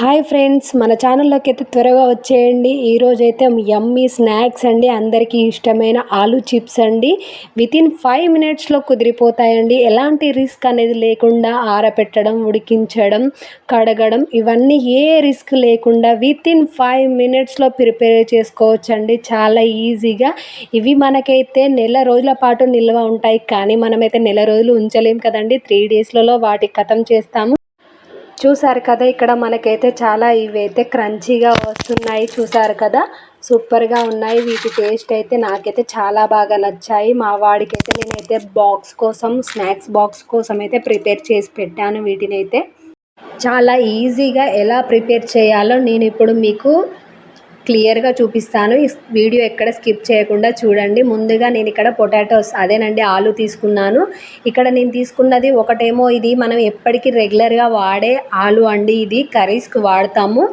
Hi friends మన ఛానల్లోకి అయితే త్వరగా వచ్చేయండి. ఈరోజు అయితే యమ్మీ స్నాక్స్ అండి అందరికీ ఇష్టమైన ఆలూ చిప్స్ అండి. వితిన్ ఫైవ్ మినిట్స్లో కుదిరిపోతాయండి. ఎలాంటి రిస్క్ అనేది లేకుండా ఆరపెట్టడం ఉడికించడం కడగడం ఇవన్నీ ఏ రిస్క్ లేకుండా వితిన్ ఫైవ్ మినిట్స్లో ప్రిపేర్ చేసుకోవచ్చండి. చాలా ఈజీగా. ఇవి మనకైతే నెల రోజుల పాటు నిల్వ ఉంటాయి. కానీ మనమైతే నెల రోజులు ఉంచలేం కదండి. త్రీ డేస్లలో వాటి కథం చేస్తాము. చూసారు కదా ఇక్కడ మనకైతే చాలా ఇవైతే క్రంచీగా వస్తున్నాయి చూసారు కదా. సూపర్గా ఉన్నాయి. వీటి టేస్ట్ అయితే నాకైతే చాలా బాగా నచ్చాయి. మా వాడికైతే నేనైతే బాక్స్ కోసం స్నాక్స్ బాక్స్ కోసం అయితే ప్రిపేర్ చేసి పెట్టాను వీటిని అయితే చాలా ఈజీగా ఎలా ప్రిపేర్ చేయాలో నేను ఇప్పుడు మీకు క్లియర్గా చూపిస్తాను. ఈ వీడియో ఎక్కడ స్కిప్ చేయకుండా చూడండి. ముందుగా నేను ఇక్కడ పొటాటోస్ అదేనండి ఆలు తీసుకున్నాను. ఇక్కడ నేను తీసుకున్నది ఒకటేమో ఇది. మనం ఎప్పటికీ రెగ్యులర్గా వాడే ఆలు అండి ఇది. కర్రీస్కి వాడతాము.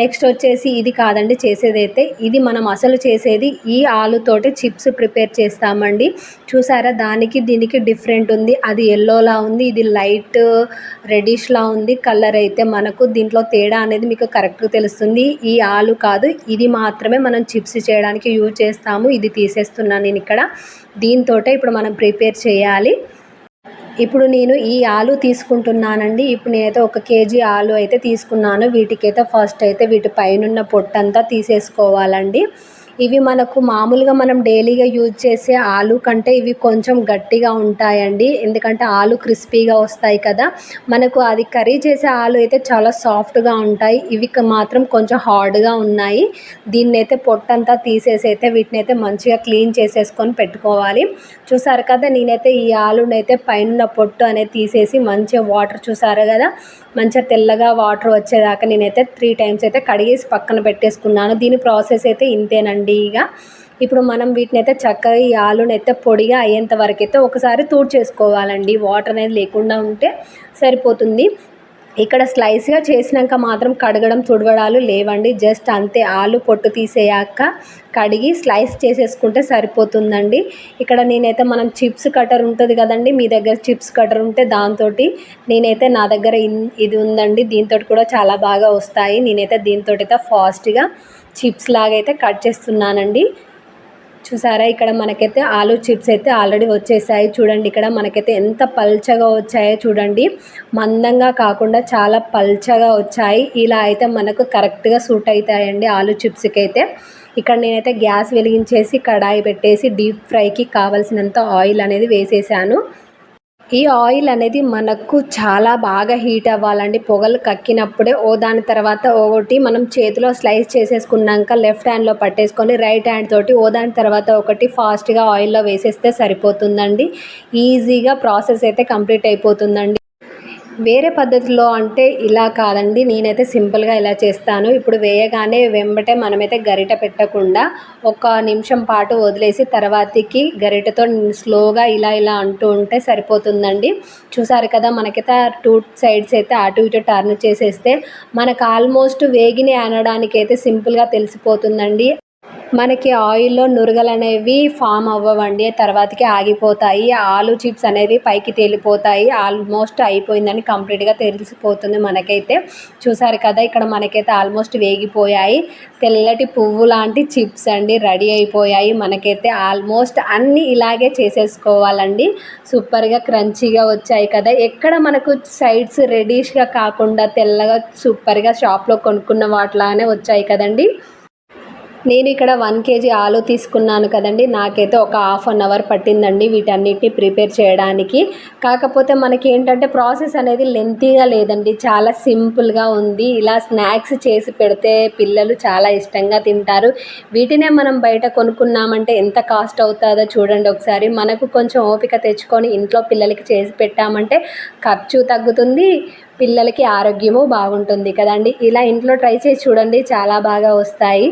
నెక్స్ట్ వచ్చేసి ఇది కాదండి చేసేదైతే ఇది మనం అసలు చేసేది ఈ ఆలుతోటి చిప్స్ ప్రిపేర్ చేస్తామండి. చూసారా? దానికి దీనికి డిఫరెంట్ ఉంది. అది ఎల్లోలా ఉంది. ఇది లైట్ రెడిష్లా ఉంది. కలర్ అయితే మనకు దీంట్లో తేడా అనేది మీకు కరెక్ట్గా తెలుస్తుంది. ఈ ఆలు కాదు ఇది ఇది మాత్రమే మనం చిప్స్ చేయడానికి యూజ్ చేస్తాము. ఇది తీసేస్తున్నాను నేను ఇక్కడ. దీంతో ఇప్పుడు మనం ప్రిపేర్ చేయాలి. ఇప్పుడు నేను ఈ ఆలు తీసుకుంటున్నానండి. ఇప్పుడు నేనైతే ఒక కేజీ ఆలు అయితే తీసుకున్నాను. వీటికైతే ఫస్ట్ అయితే వీటి పైనున్న పొట్టంతా తీసేసుకోవాలండి. ఇవి మనకు మామూలుగా మనం డైలీగా యూజ్ చేసే ఆలు కంటే ఇవి కొంచెం గట్టిగా ఉంటాయండి. ఎందుకంటే ఆలు క్రిస్పీగా వస్తాయి కదా. మనకు అది కర్రీ చేసే ఆలు అయితే చాలా సాఫ్ట్గా ఉంటాయి. ఇవి మాత్రం కొంచెం హార్డ్గా ఉన్నాయి. దీన్ని అయితే పొట్టంతా తీసేసి అయితే వీటిని అయితే మంచిగా క్లీన్ చేసేసుకొని పెట్టుకోవాలి. చూసారు కదా నేనైతే ఈ ఆలునైతే పైన పొట్టు అనేది తీసేసి మంచిగా వాటర్ చూసారు కదా. మంచిగా తెల్లగా వాటర్ వచ్చేదాకా నేనైతే త్రీ టైమ్స్ అయితే కడిగేసి పక్కన పెట్టేసుకున్నాను. దీని ప్రాసెస్ అయితే ఇంతేనండి. ఇక ఇప్పుడు మనం వీటిని అయితే చక్కగా ఈ ఆలుని అయితే పొడిగా అయ్యేంత వరకు అయితే ఒకసారి చేసుకోవాలండి. వాటర్ అనేది లేకుండా ఉంటే సరిపోతుంది. ఇక్కడ స్లైస్గా చేసినాక మాత్రం కడగడం తుడవడాలు లేవండి. జస్ట్ అంతే ఆలు పొట్టు తీసేయాక కడిగి స్లైస్ చేసేసుకుంటే సరిపోతుందండి. ఇక్కడ నేనైతే మనం చిప్స్ కటర్ ఉంటుంది కదండి మీ దగ్గర చిప్స్ కటర్ ఉంటే దాంతో నేనైతే నా దగ్గర ఇది ఉందండి. దీంతో కూడా చాలా బాగా వస్తాయి. నేనైతే దీంతో అయితే ఫాస్ట్గా చిప్స్ లాగా అయితే కట్ చేస్తున్నానండి. చూసారా? ఇక్కడ మనకైతే ఆలు చిప్స్ అయితే ఆల్రెడీ వచ్చేసాయి. చూడండి ఇక్కడ మనకైతే ఎంత పల్చగా వచ్చాయో చూడండి. మందంగా కాకుండా చాలా పల్చగా వచ్చాయి. ఇలా అయితే మనకు కరెక్ట్గా సూట్ అవుతాయండి ఆలు చిప్స్కి అయితే ఇక్కడ నేనైతే గ్యాస్ వెలిగించేసి కడాయి పెట్టేసి డీప్ ఫ్రైకి కావలసినంత ఆయిల్ అనేది వేసేసాను. ఈ ఆయిల్ అనేది మనకు చాలా బాగా హీట్ అవ్వాలండి. పొగలు కక్కినప్పుడే ఓ దాని తర్వాత ఒకటి మనం చేతిలో స్లైస్ చేసేసుకున్నాక లెఫ్ట్ హ్యాండ్లో పట్టేసుకొని రైట్ హ్యాండ్ తోటి ఓ దాని తర్వాత ఒకటి ఫాస్ట్గా ఆయిల్లో వేసేస్తే సరిపోతుందండి. ఈజీగా ప్రాసెస్ అయితే కంప్లీట్ అయిపోతుందండి. వేరే పద్ధతిలో అంటే ఇలా కాదండి నేనైతే సింపుల్గా ఇలా చేస్తాను. ఇప్పుడు వేయగానే వెంబటే మనమైతే గరిట పెట్టకుండా ఒక నిమిషం పాటు వదిలేసి తర్వాతకి గరిటతో స్లోగా ఇలా ఇలా అంటూ ఉంటే సరిపోతుందండి. చూసారు కదా మనకైతే టూ సైడ్స్ అయితే అటు ఇటు టర్న్ చేసేస్తే మనకు ఆల్మోస్ట్ వేగిని అనడానికైతే సింపుల్గా తెలిసిపోతుందండి. మనకి ఆయిల్లో నురగలు అనేవి ఫామ్ అవ్వవండి తర్వాతకి ఆగిపోతాయి. ఆలు చిప్స్ అనేవి పైకి తేలిపోతాయి. ఆల్మోస్ట్ అయిపోయిందని కంప్లీట్గా తెలిసిపోతుంది మనకైతే. చూసారు కదా ఇక్కడ మనకైతే ఆల్మోస్ట్ వేగిపోయాయి. తెల్లటి పువ్వు లాంటి చిప్స్ అండి రెడీ అయిపోయాయి. మనకైతే ఆల్మోస్ట్ అన్నీ ఇలాగే చేసేసుకోవాలండి. సూపర్గా క్రంచీగా వచ్చాయి కదా. ఎక్కడ మనకు సైడ్స్ రెడీష్గా కాకుండా తెల్లగా సూపర్గా షాప్లో కొనుక్కున్న వాటిలానే వచ్చాయి కదండి. నేను ఇక్కడ వన్ కేజీ ఆలు తీసుకున్నాను కదండి. నాకైతే ఒక హాఫ్ అన్ అవర్ పట్టిందండి వీటన్నిటిని ప్రిపేర్ చేయడానికి. కాకపోతే మనకి ఏంటంటే ప్రాసెస్ అనేది లెంతీగా లేదండి. చాలా సింపుల్గా ఉంది. ఇలా స్నాక్స్ చేసి పెడితే పిల్లలు చాలా ఇష్టంగా తింటారు. వీటినే మనం బయట కొనుక్కున్నామంటే ఎంత కాస్ట్ అవుతుందో చూడండి ఒకసారి. మనకు కొంచెం ఓపిక తెచ్చుకొని ఇంట్లో పిల్లలకి చేసి పెట్టామంటే ఖర్చు తగ్గుతుంది. పిల్లలకి ఆరోగ్యము బాగుంటుంది కదండి. ఇలా ఇంట్లో ట్రై చేసి చూడండి. చాలా బాగా వస్తాయి.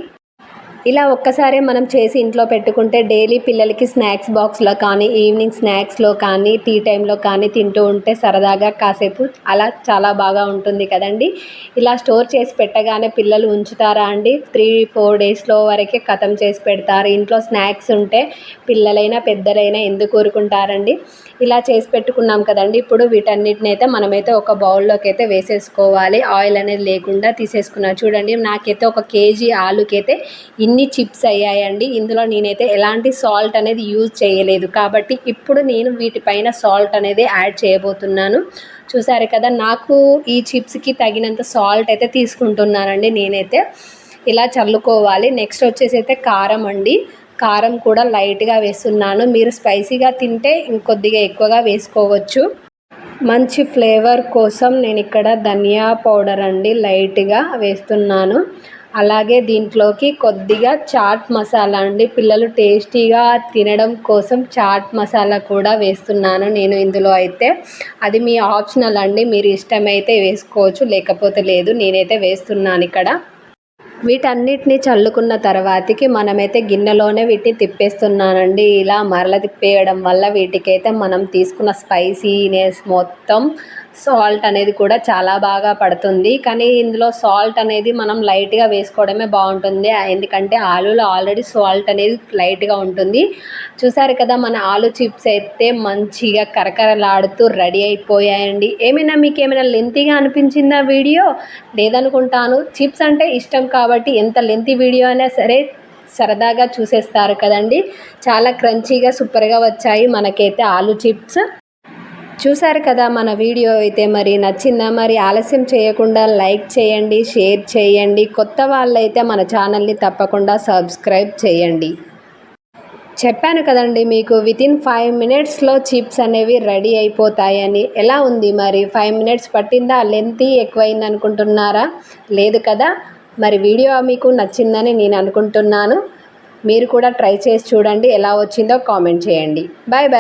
ఇలా ఒక్కసారే మనం చేసి ఇంట్లో పెట్టుకుంటే డైలీ పిల్లలకి స్నాక్స్ బాక్స్లో కానీ ఈవినింగ్ స్నాక్స్లో కానీ టీ టైంలో కానీ తింటూ ఉంటే సరదాగా కాసేపు అలా చాలా బాగా ఉంటుంది కదండి. ఇలా స్టోర్ చేసి పెట్టగానే పిల్లలు ఉంచుతారా అండి? త్రీ ఫోర్ డేస్లో వరకే కథం చేసి పెడతారు. ఇంట్లో స్నాక్స్ ఉంటే పిల్లలైనా పెద్దలైనా ఎందుకు కోరుకుంటారండి ఇలా చేసి పెట్టుకున్నాం కదండి. ఇప్పుడు వీటన్నిటిని అయితే మనమైతే ఒక బౌల్లోకి అయితే వేసేసుకోవాలి. ఆయిల్ అనేది లేకుండా తీసేసుకున్నాను చూడండి నాకైతే ఒక కేజీ ఆలుకైతే ఇన్ని చిప్స్ అయ్యాయండి. ఇందులో నేనైతే ఎలాంటి సాల్ట్ అనేది యూజ్ చేయలేదు. కాబట్టి ఇప్పుడు నేను వీటిపైన సాల్ట్ అనేది యాడ్ చేయబోతున్నాను. చూసారు కదా నాకు ఈ చిప్స్కి తగినంత సాల్ట్ అయితే తీసుకుంటున్నానండి నేనైతే. ఇలా చల్లుకోవాలి. నెక్స్ట్ వచ్చేసి అయితే కారం అండి. కారం కూడా లైట్గా వేస్తున్నాను. మీరు స్పైసీగా తింటే ఇంకొద్దిగా ఎక్కువగా వేసుకోవచ్చు. మంచి ఫ్లేవర్ కోసం నేను ఇక్కడ ధనియా పౌడర్ అండి లైట్గా వేస్తున్నాను. అలాగే దీంట్లోకి కొద్దిగా చాట్ మసాలా అండి. పిల్లలు టేస్టీగా తినడం కోసం చాట్ మసాలా కూడా వేస్తున్నాను నేను ఇందులో అయితే. అది మీ ఆప్షనల్ అండి. మీరు ఇష్టమైతే వేసుకోవచ్చు లేకపోతే లేదు. నేనైతే వేస్తున్నాను ఇక్కడ. వీటన్నిటిని చల్లుకున్న తర్వాతకి మనమైతే గిన్నెలోనే వీటిని తిప్పేస్తున్నానండి. ఇలా మరల తిప్పేయడం వల్ల వీటికైతే మనం తీసుకున్న స్పైసీనెస్ మొత్తం సాల్ట్ అనేది కూడా చాలా బాగా పడుతుంది. కానీ ఇందులో సాల్ట్ అనేది మనం లైట్గా వేసుకోవడమే బాగుంటుంది. ఎందుకంటే ఆలూలో ఆల్రెడీ సాల్ట్ అనేది లైట్గా ఉంటుంది. చూసారు కదా మన ఆలు చిప్స్ అయితే మంచిగా కరకరలాడుతూ రెడీ అయిపోయాయండి. ఏమైనా మీకు ఏమైనా లెంతీగా అనిపించిందా వీడియో? లేదనుకుంటాను. చిప్స్ అంటే ఇష్టం కాబట్టి ఎంత లెంతీ వీడియో అయినా సరే సరదాగా చూసేస్తారు కదండి. చాలా క్రంచీగా సూపర్గా వచ్చాయి మనకైతే ఆలు చిప్స్. చూసారు కదా మన వీడియో అయితే మరి నచ్చిందా? మరి ఆలస్యం చేయకుండా లైక్ చేయండి షేర్ చేయండి. కొత్త వాళ్ళైతే మన ఛానల్ని తప్పకుండా సబ్స్క్రైబ్ చేయండి. చెప్పాను కదండి మీకు వితిన్ ఫైవ్ మినిట్స్లో చిప్స్ అనేవి రెడీ అయిపోతాయని. ఎలా ఉంది మరి? ఫైవ్ మినిట్స్ పట్టిందా? లెంత్ ఎక్కువైంది అనుకుంటున్నారా? లేదు కదా? మరి వీడియో మీకు నచ్చిందని నేను అనుకుంటున్నాను. మీరు కూడా ట్రై చేసి చూడండి ఎలా వచ్చిందో కామెంట్ చేయండి. Bye bye